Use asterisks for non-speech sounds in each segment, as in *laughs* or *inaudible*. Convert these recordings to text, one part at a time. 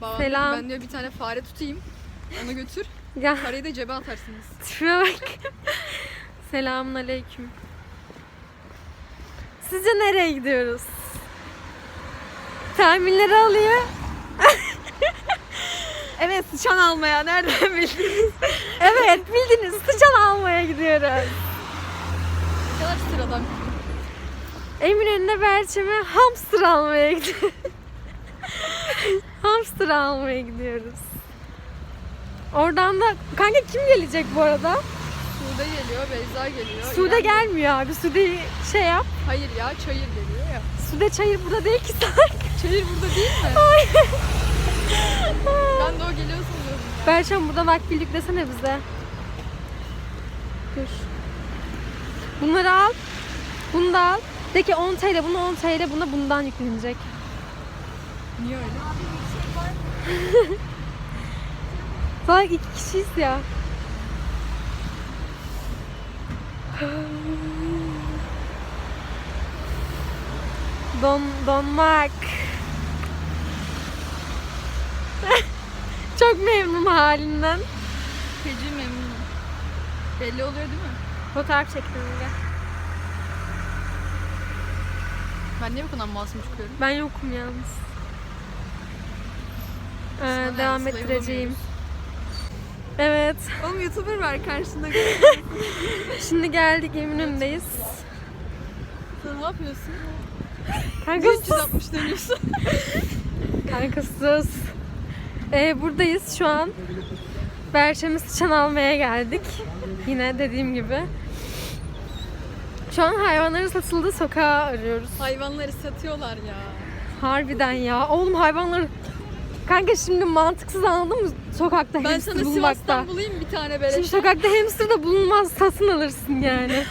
Babam Selam. diyor ben diyor bir tane fare tutayım. Onu götür. Gel. Parayı da cebe atarsınız. *laughs* Şuraya bak. Selamun aleyküm. Sizce nereye gidiyoruz? Tahminleri alıyor. *laughs* Evet sıçan almaya nereden bildiniz? Evet bildiniz sıçan almaya gidiyoruz. Ne kadar sıradan. Eminönü'ne Berçem'e hamster almaya gidiyoruz. Hamster almaya gidiyoruz. Oradan da kanka kim gelecek bu arada? Sude geliyor, Beyza geliyor. Sude İrem- gelmiyor abi. Sude'yi şey yap. Hayır ya, Çayır geliyor ya. Sude çayır burada değil ki sanki. Çayır burada değil mi? ben de o geliyor sanıyorum. Berçem burada vakfil yüklesene bize. Dur. Bunları al. Bunu da al. De ki 10 TL, bunu 10 TL, buna bundan yüklenecek. Niye öyle? *laughs* Salak iki kişiyiz ya. *sighs* Don, donmak. *laughs* Çok memnunum halinden. Feci memnunum. Belli oluyor değil mi? Fotoğraf çektim gel. Ben niye bu kadar masum çıkıyorum? Ben yokum yalnız. Ee, devam ettireceğim. Evet. Oğlum YouTuber var karşında. *laughs* Şimdi geldik Eminönü'ndeyiz. Sen ne yapıyorsun? Kanka sus. 360 dönüyorsun. Kanka sus. Ee, buradayız şu an. Berçem'i sıçan almaya geldik. Yine dediğim gibi. Şu an hayvanların satıldığı sokağı arıyoruz. Hayvanları satıyorlar ya. Harbiden ya. Oğlum hayvanları... Kanka şimdi mantıksız anladın mı? Sokakta Ben hamster sana bulmakta. Sivas'tan bulayım bir tane Şimdi beleşe. sokakta hamster da bulunmaz. Satın alırsın yani.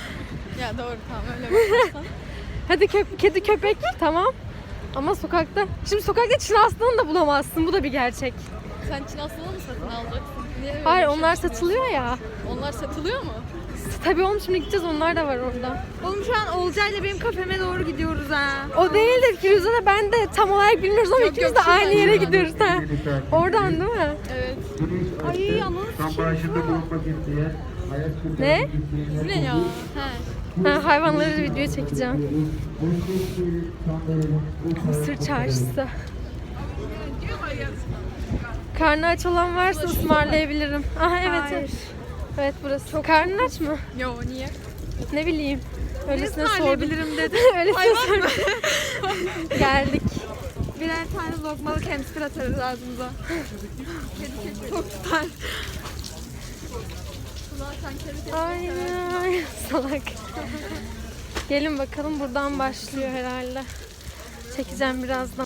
Ya doğru tamam öyle bakarsan. *laughs* Hadi köp kedi köpek tamam. Ama sokakta... Şimdi sokakta Çin aslanı da bulamazsın. Bu da bir gerçek. Sen Çin aslanı mı satın alacaksın? Niye Hayır şey onlar satılıyor ya. Onlar satılıyor mu? Tabii oğlum şimdi gideceğiz onlar da var orada. Oğlum şu an Olcay'la benim kafeme doğru gidiyoruz ha. O değil de Firuze de ben de tam olarak bilmiyoruz ama Yok, ikimiz yok, de aynı yere şuradan. gidiyoruz ha. Oradan değil mi? Evet. Ay ananı Ne? Bu ne ya? He. Ha, hayvanları video çekeceğim. Mısır çarşısı. Karnı aç olan varsa ısmarlayabilirim. Aha evet evet. Evet burası. Karnın aç mı? Yo niye? Ne bileyim. Öylesine sordum. ısmarlayabilirim dedi. *laughs* Öylesine sordum. *laughs* Geldik. Birer tane lokmalık hamster atarız ağzımıza. Çok tutar. Zaten kedi. Ay ay salak. Gelin bakalım buradan başlıyor herhalde. Çekeceğim birazdan.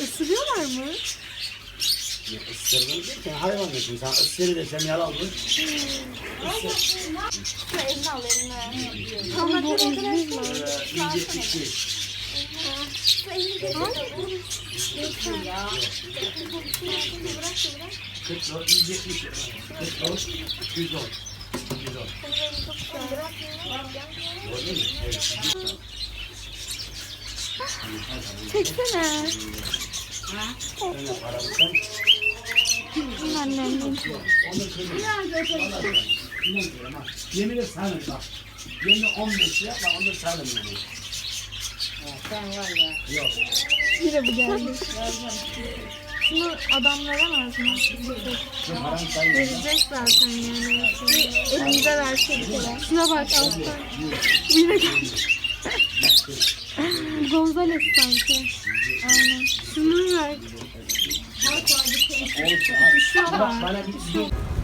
Isırıyorlar mı? Isırma derken hayvan dedim. Sen ısırı desem yalan olur. İyice pişti. Kırk lira, iyice pişti. Kırk lira, yüz on. Yüz on. Gördün mü? Çeksene. Sen de paramızdan. İnan ama yemin et sarın bak. Yemin 15 lira bak onu sarın beni. Yok. Şunu adam veremez mi? Şu param sayın. Verecek zaten yani. Elimize verseydik. Şuna bak alttan. Yine Gonzales sanki. Aynen. Şunu ver.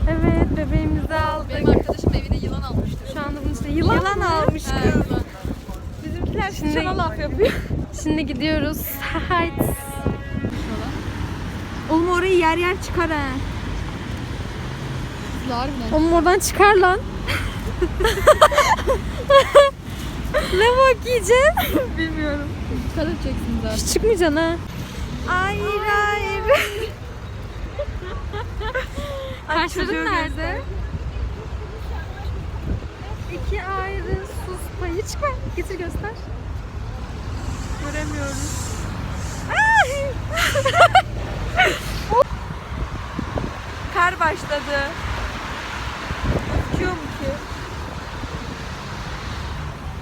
Evet bebeğimizi aldık. Benim arkadaşım evine yılan almıştı. Şu anda bunun içinde yılan, Yılan mı? almış kız. Bizimkiler Şimdi- sıçana laf yapıyor. *laughs* Şimdi gidiyoruz. Hayt. Oğlum orayı yer yer çıkar ha. Oğlum oradan çıkar lan. *laughs* ne bak yiyeceğiz? Bilmiyorum. Dikkat edeceksin zaten. Hiç çıkmayacaksın ha. Hayır hayır. *laughs* Kaşların nerede? İki ayrı sus payı. Çıkma. Getir göster. Göremiyoruz. *laughs* Kar başladı. Gözüküyor mu ki?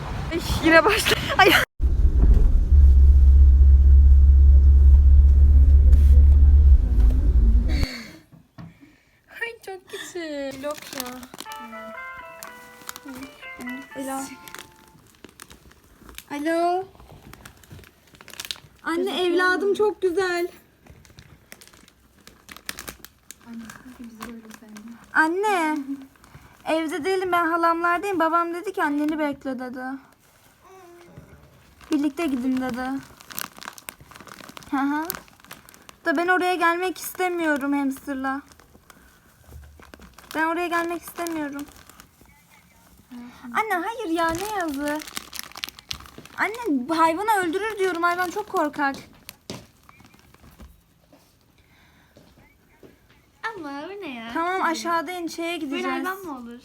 Ay, yine başladı. Ay. Ay çok küçük. Yok ya. Ela. Alo. Anne evladım çok güzel. Anne. Evde değilim ben halamlardayım. Babam dedi ki anneni bekle dedi. Birlikte gidin dedi. Hı hı. Da ben oraya gelmek istemiyorum hamsterla. Ben oraya gelmek istemiyorum. Anne hayır ya ne yazı? Anne bu hayvanı öldürür diyorum. Hayvan çok korkak. Ama o ne ya? Tamam aşağıda in şeye gideceğiz. hayvan mı olur?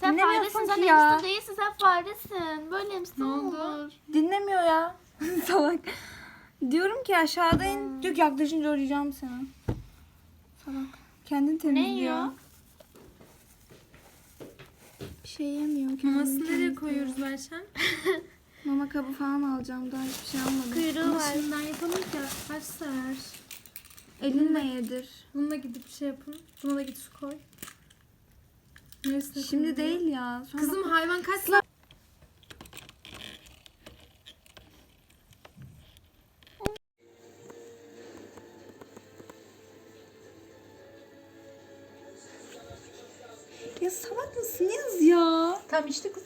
Sen Dinlemiyorsun faresin, sen ki ya. hamster değilsin, sen faresin. Böyle hamster mi olur? Dinlemiyor ya. *laughs* Salak. Diyorum ki aşağıda in. Diyor ki yaklaşınca arayacağım seni. Salak. Kendin temizliyor. Ne yiyor? Bir şey yemiyor. kendini Mamasını nereye temizliyor. koyuyoruz Merşen? *laughs* Mama kabı falan alacağım. Daha hiçbir şey almadım. Kuyruğu var. Şimdiden yapalım ki kaç sever. Elinle yedir. Bununla gidip şey yapın. Buna da git su koy. Neresine Şimdi değil ya. Sonra Kızım hayvan kaç saat? Ya salak mısın yaz ya? Tamam işte kız.